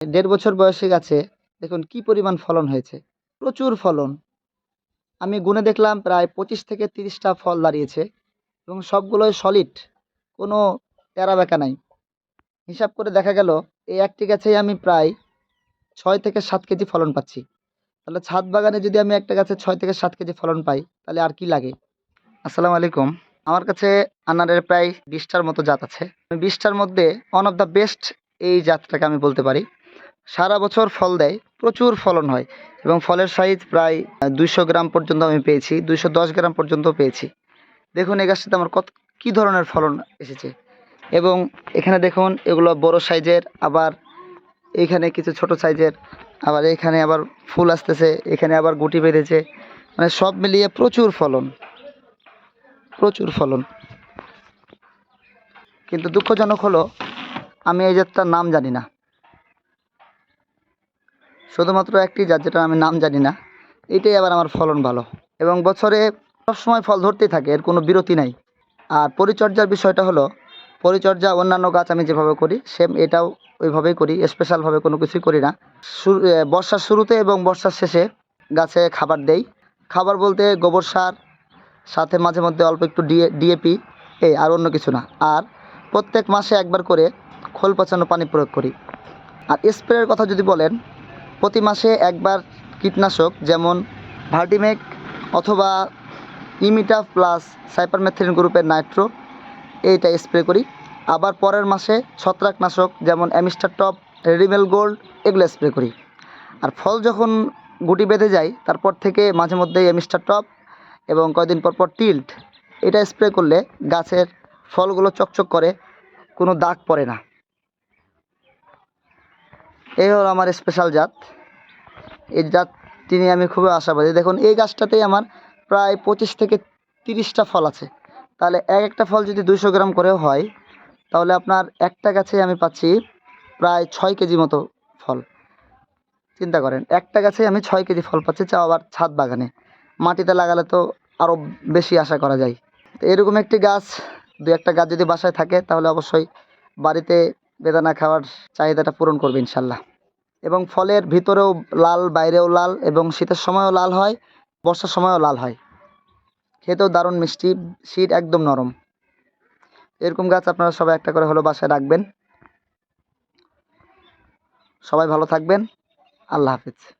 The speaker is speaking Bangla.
দেড় বছর বয়সে গাছে, দেখুন কি পরিমাণ ফলন হয়েছে। প্রচুর ফলন। আমি গুনে দেখলাম প্রায় পঁচিশ থেকে তিরিশটা ফল দাঁড়িয়েছে এবং সবগুলোই সলিড কোনো তেরা বেঁকা নাই। হিসাব করে দেখা গেল, এই একটি গাছেই আমি প্রায় ছয় থেকে সাত কেজি ফলন পাচ্ছি। তাহলে ছাদ বাগানে যদি আমি একটা গাছে ছয় থেকে সাত কেজি ফলন পাই, তাহলে আর কি লাগে? আসসালামু আলাইকুম। আমার কাছে আনারের প্রায় বিশটার মতো জাত আছে। বিশটার মধ্যে ওয়ান অফ দ্য বেস্ট এই জাতটাকে আমি বলতে পারি। সারা বছর ফল দেয়, প্রচুর ফলন হয় এবং ফলের সাইজ প্রায় দুইশো গ্রাম পর্যন্ত আমি পেয়েছি, দুইশো দশ গ্রাম পর্যন্ত পেয়েছি। দেখুন এই গাছটাতে আমার কত, কী ধরনের ফলন এসেছে? এবং এখানে দেখুন এগুলো বড় সাইজের আবার এইখানে কিছু ছোট সাইজের আবার এখানে আবার ফুল আসতেছে, এখানে আবার গুটি বেঁধেছে মানে সব মিলিয়ে প্রচুর ফলন। প্রচুর ফলন। কিন্তু দুঃখজনক হলো, আমি এই জাতটার নাম জানি না। শুধুমাত্র একটি জাত যেটা আমি নাম জানি না, এটাই আবার আমার ফলন ভালো। এবং বছরে সবসময় ফল ধরতেই থাকে, এর কোনো বিরতি নাই। আর পরিচর্যার বিষয়টা হলো, পরিচর্যা অন্যান্য গাছ আমি যেভাবে করি সেম এটাও ওইভাবেই করি স্পেশালভাবে কোনো কিছুই করি না। বর্ষার শুরুতে এবং বর্ষার শেষে গাছে খাবার দেই। খাবার বলতে গোবর সার, সাথে মাঝে মধ্যে অল্প একটু ডিএ ডিএপি এই আর অন্য কিছু না। আর প্রত্যেক মাসে একবার করে খোল পচানো পানি প্রয়োগ করি। আর স্প্রের কথা যদি বলেন প্রতি মাসে একবার কীটনাশক, যেমন ভার্টিমেক অথবা ইমিটা প্লাস সাইপারমেথ্রিন গ্রুপের নাইট্রো, এইটা স্প্রে করি। আবার পরের মাসে ছত্রাকনাশক, যেমন অ্যামিস্টার টপ, রেডিমেল গোল্ড, এগুলো স্প্রে করি। আর ফল যখন গুটি বেঁধে যায়, তারপর থেকে মাঝে মধ্যেই অ্যামিস্টার টপ এবং কয়দিন পর পর টিল্ট, এটা স্প্রে করলে গাছের ফলগুলো চকচক করে, কোনো দাগ পড়ে না। এই হলো আমার স্পেশাল জাত। এই জাতটি নিয়ে আমি খুবই আশাবাদী। দেখুন, এই গাছটাতেই আমার প্রায় পঁচিশ থেকে তিরিশটা ফল আছে। তাহলে এক একটা ফল যদি দুইশো গ্রাম করেও হয়, তাহলে আপনার একটা গাছে আমি পাচ্ছি প্রায় ছয় কেজি মতো ফল। চিন্তা করেন, একটা গাছে আমি ছয় কেজি ফল পাচ্ছি, চাও আবার ছাদ বাগানে। মাটিতে লাগালে তো আরও বেশি আশা করা যায়। তো এরকম একটি গাছ দু একটা গাছ যদি বাসায় থাকে, তাহলে অবশ্যই বাড়িতে বেদানা খাওয়ার চাহিদাটা পূরণ করবে ইনশাল্লাহ। এবং ফলের ভিতরেও লাল, বাইরেও লাল এবং শীতের সময়ও লাল হয়, বর্ষার সময়ও লাল হয়। খেতেও দারুণ মিষ্টি, শীত একদম নরম। এরকম গাছ আপনারা সবাই একটা করে হলো বাসায় রাখবেন। সবাই ভালো থাকবেন। আল্লাহ হাফিজ।